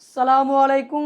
আসসালামু আলাইকুম।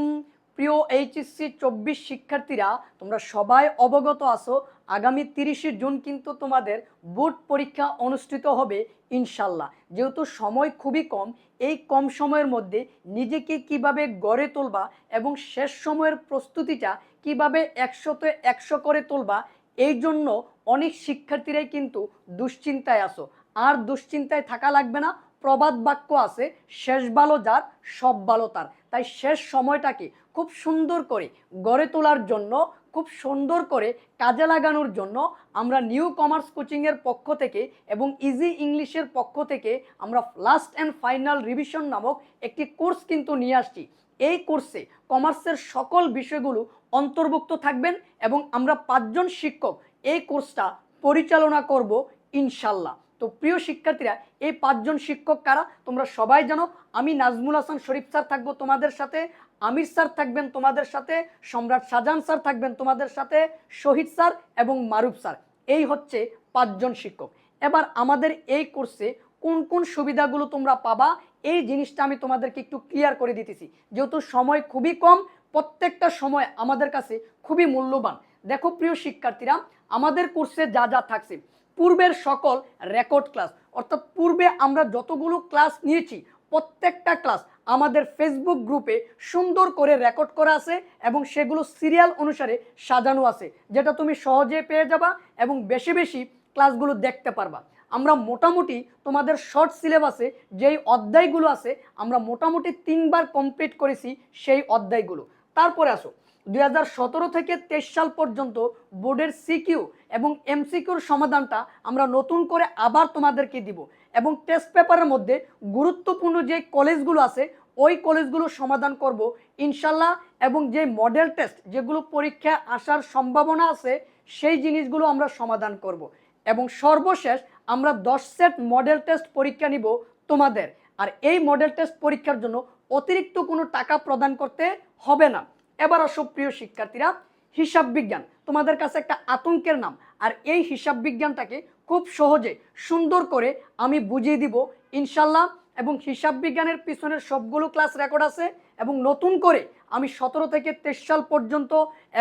প্রিয় এইচএসসি চব্বিশ শিক্ষার্থীরা, তোমরা সবাই অবগত আছো, আগামী তিরিশে জুন কিন্তু তোমাদের বোর্ড পরীক্ষা অনুষ্ঠিত হবে, ইনশাল্লাহ। যেহেতু সময় খুবই কম, এই কম সময়ের মধ্যে নিজেকে কীভাবে গড়ে তুলবা এবং শেষ সময়ের প্রস্তুতিটা কীভাবে একশোতে একশো করে তুলবা, এই জন্য অনেক শিক্ষার্থীরাই কিন্তু দুশ্চিন্তায় আসো আর দুশ্চিন্তায় থাকা লাগবে না প্রবাদ বাক্য আছে, শেষ ভালো যার, সব ভালো তার। তাই শেষ সময়টাকে খুব সুন্দর করে গড়ে তোলার জন্য, খুব সুন্দর করে কাজে লাগানোর জন্য আমরা নিউ কমার্স কোচিংয়ের পক্ষ থেকে এবং ইজি ইংলিশের পক্ষ থেকে আমরা লাস্ট অ্যান্ড ফাইনাল রিভিশন নামক একটি কোর্স কিন্তু নিয়ে আসছি। এই কোর্সে কমার্সের সকল বিষয়গুলো অন্তর্ভুক্ত থাকবেন এবং আমরা পাঁচজন শিক্ষক এই কোর্সটা পরিচালনা করব, ইনশাল্লাহ। তো প্রিয় শিক্ষার্থীরা, এই পাঁচজন শিক্ষক কারা? তোমরা সবাই জানো, আমি নাজমুল হাসান শরীফ স্যার থাকব তোমাদের সাথে, আমির স্যার থাকবেন তোমাদের সাথে, সম্রাট শাহজাহান স্যার থাকবেন তোমাদের সাথে, শহীদ স্যার এবং মারুফ স্যার। এই হচ্ছে পাঁচজন শিক্ষক। এবার আমাদের এই কোর্সে কোন কোন সুবিধাগুলো তোমরা পাবা, এই জিনিসটা আমি তোমাদেরকে একটু ক্লিয়ার করে দিতেছি। যেহেতু সময় খুবই কম, প্রত্যেকটা সময় আমাদের কাছে খুবই মূল্যবান। দেখো প্রিয় শিক্ষার্থীরা, আমাদের কোর্সে যা যা থাকছে পূর্বের সকল রেকর্ড ক্লাস অর্থাৎ পূর্বে আমরা যতগুলো ক্লাস নিয়েছি, প্রত্যেকটা ক্লাস আমাদের ফেসবুক গ্রুপে সুন্দর করে রেকর্ড করা আছে এবং সেগুলো সিরিয়াল অনুসারে সাজানো আছে, যেটা তুমি সহজে পেয়ে যাবা এবং বেশি বেশি ক্লাসগুলো দেখতে পারবা। আমরা মোটামুটি তোমাদের শর্ট সিলেবাসে যেই অধ্যায়গুলো আছে, আমরা মোটামুটি তিনবার কমপ্লিট করেছি সেই অধ্যায়গুলো। তারপরে আসো দু হাজার সতেরো থেকে তেইশ সাল পর্যন্ত বোর্ডের সিকিউ এবং এমসিকিউর সমাধানটা আমরা নতুন করে আবার তোমাদেরকে দিব। এবং টেস্ট পেপারের মধ্যে গুরুত্বপূর্ণ যে কলেজগুলো আছে, ওই কলেজগুলো সমাধান করব ইনশাল্লাহ। এবং যে মডেল টেস্ট, যেগুলো পরীক্ষায় আসার সম্ভাবনা আছে, সেই জিনিসগুলো আমরা সমাধান করব। এবং সর্বশেষ আমরা দশ সেট মডেল টেস্ট পরীক্ষা নিব তোমাদের। আর এই মডেল টেস্ট পরীক্ষার জন্য অতিরিক্ত কোনো টাকা প্রদান করতে হবে না। এবার আসো প্রিয় শিক্ষার্থীরা, হিসাব বিজ্ঞান। তোমাদের কাছে একটা আতঙ্কের নাম, আর এই হিসাব বিজ্ঞানটাকে খুব সহজে সুন্দর করে আমি বুঝিয়ে দিব, ইনশাল্লাহ। এবং হিসাব বিজ্ঞানের পিছনের সবগুলো ক্লাস রেকর্ড আছে, এবং নতুন করে আমি সতেরো থেকে তেইশ সাল পর্যন্ত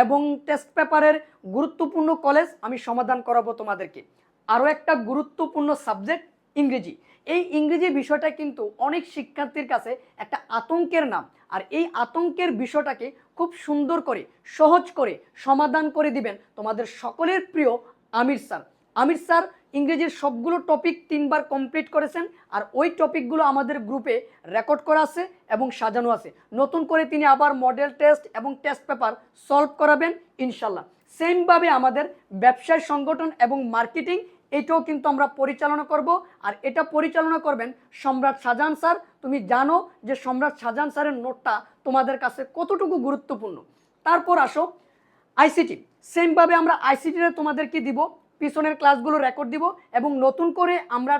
এবং টেস্ট পেপারের গুরুত্বপূর্ণ কলেজ আমি সমাধান করাবো তোমাদেরকে। আরও একটা গুরুত্বপূর্ণ সাবজেক্ট ইংরেজি। এই ইংরেজি বিষয়টা কিন্তু অনেক শিক্ষার্থীর কাছে একটা আতঙ্কের নাম। আর এই আতঙ্কের বিষয়টাকে খুব সুন্দর করে, সহজ করে সমাধান করে দিবেন তোমাদের সকলের প্রিয় আমির স্যার। আমির স্যার ইংরেজির সবগুলো টপিক তিনবার কমপ্লিট করেছেন আর ওই টপিকগুলো আমাদের গ্রুপে রেকর্ড করা আছে এবং সাজানো আছে। নতুন করে তিনি আবার মডেল টেস্ট এবং টেস্ট পেপার সলভ করাবেন, ইনশাল্লাহ। সেমভাবে আমাদের ব্যবসায় সংগঠন এবং মার্কেটিং এটাও কিন্তু আমরা পরিচালনা করব। আর এটা পরিচালনা করবেন সম্রাট শাহজাহান স্যার। তুমি জানো যে সম্রাট শাহজাহান স্যারের নোটটা তোমাদের কাছে কতটুকু গুরুত্বপূর্ণ? তারপর আসো আইসিটি। সেমভাবে আমরা আইসিটিতে তোমাদেরকে দিব, পিছনের ক্লাসগুলো রেকর্ড দিব এবং নতুন করে আমরা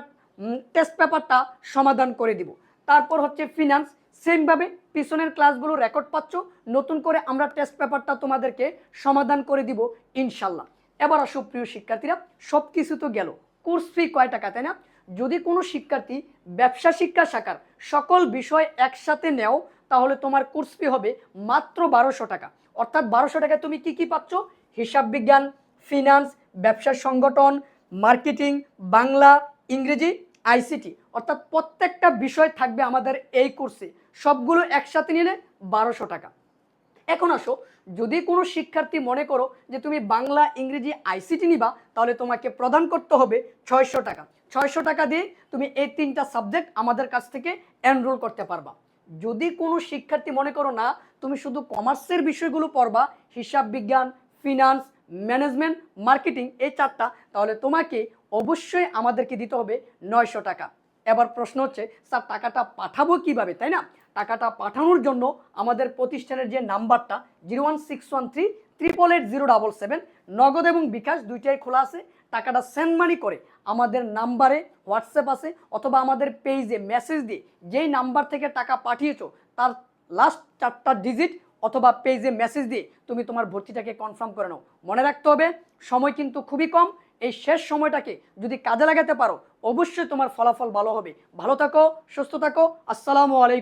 টেস্ট পেপারটা সমাধান করে দিব। তারপর হচ্ছে ফিনান্স সেমভাবে পিছনের ক্লাসগুলো রেকর্ড পাচ্ছ, নতুন করে আমরা টেস্ট পেপারটা তোমাদেরকে সমাধান করে দিব, ইনশাল্লাহ। এবার আসো প্রিয় শিক্ষার্থীরা সব কিছু তো গেল। কোর্স ফি কয় টাকা, তাই না? যদি কোনো শিক্ষার্থী ব্যবসা শিক্ষা শাখার সকল বিষয় একসাথে নেও, তাহলে তোমার কোর্স ফি হবে মাত্র বারোশো টাকা। অর্থাৎ বারোশো টাকায় তুমি কি কি পাচ্ছ? হিসাব বিজ্ঞান ফিনান্স ব্যবসা সংগঠন মার্কেটিং বাংলা, ইংরেজি, আইসিটি। অর্থাৎ প্রত্যেকটা বিষয় থাকবে আমাদের এই কোর্সে। সবগুলো একসাথে নিলে বারোশো টাকা। এখন আসো, যদি কোনো শিক্ষার্থী মনে করো যে তুমি বাংলা, ইংরেজি আইসিটি নিবা, তাহলে তোমাকে প্রদান করতে হবে ছয়শো টাকা। ছয়শো টাকা দিয়ে তুমি এই তিনটা সাবজেক্ট আমাদের কাছ থেকে এনরোল করতে পারবা। যদি কোনো শিক্ষার্থী মনে করো না, তুমি শুধু কমার্সের বিষয়গুলো পড়বা, হিসাব বিজ্ঞান ফিনান্স ম্যানেজমেন্ট মার্কেটিং এই চারটা, তাহলে তোমাকে অবশ্যই আমাদেরকে দিতে হবে নয়শো টাকা। এবার প্রশ্ন হচ্ছে, স্যার, টাকাটা পাঠাবো কীভাবে? তাই না? টাকাটা পাঠানোর জন্য আমাদের প্রতিষ্ঠানের যে নাম্বারটা, zero one six one three triple eight zero double seven Nagad এবং বিকাশ দুইটাই খোলা আছে। টাকাটা সেন্ড মানি করে আমাদের নাম্বারে হোয়াটসঅ্যাপ আছে অথবা আমাদের পেজে মেসেজ দিয়ে যেই নাম্বার থেকে টাকা পাঠিয়েছো, তার লাস্ট চারটা ডিজিট অথবা পেজে মেসেজ দিয়ে তুমি তোমার ভর্তিটাকে কনফার্ম করে নাও। মনে রাখতে হবে, সময় কিন্তু খুবই কম। এই শেষ সময়টাকে যদি কাজে লাগাতে পারো, অবশ্যই তোমার ফলাফল ভালো হবে। ভালো থাকো, সুস্থ থাকো। আসসালামু আলাইকুম।